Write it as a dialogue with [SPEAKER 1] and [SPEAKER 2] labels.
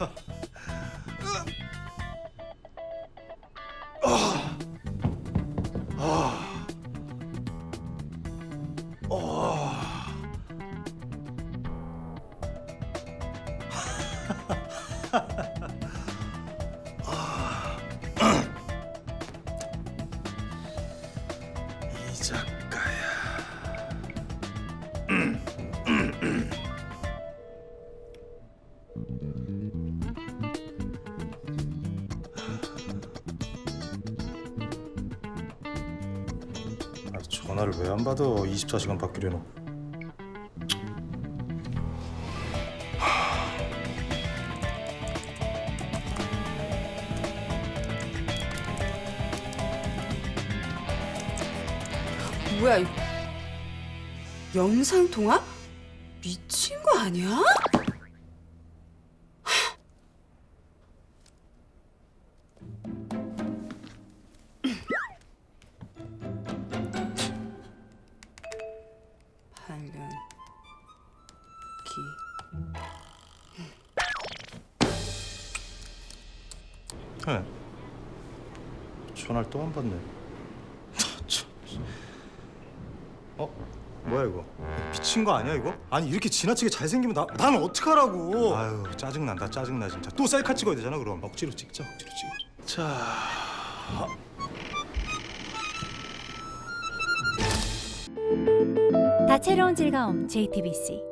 [SPEAKER 1] 이 작가야. 음. 전화를 왜 안 받아? 24시간 받기로 해놓고.
[SPEAKER 2] 뭐야 이거? 영상 통화? 미친 거 아니야? 기
[SPEAKER 1] 네. 전화를 또 안 받네. 참. 어? 뭐야 이거? 미친 거 아니야 이거? 아니 이렇게 지나치게 잘생기면 나, 나는 어떡하라고? 아유 짜증난다 짜증나 진짜. 또 셀카 찍어야 되잖아 그럼. 억지로 찍자 억지로 찍어. 자.
[SPEAKER 3] 다채로운 즐거움 JTBC